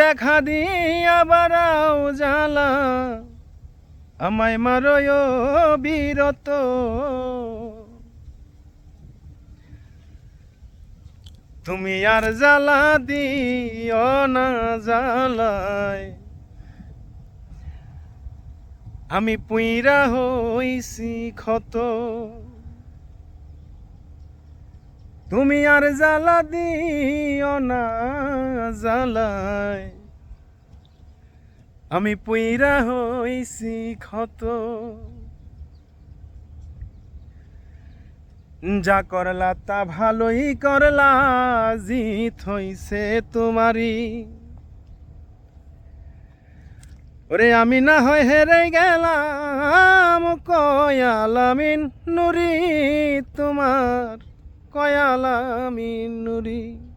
দেখা দিয়া বারাও জ্বালা, আমায় মারয় বীরত তুমি আর জ্বালা দিও না জ্বালায়, আমি পুইরা হইছি ক্ষত। তুমি আর জ্বালা দিও না জ্বালায়। আমি পুইরা হইছি ক্ষত। যা করলা তা ভালোই করলা, জিত হইছে তোমারি ওরে আমি না হয় হেরে গেলাম কয়ালামিন নুরি তোমার। কয়ালামিন নুরি।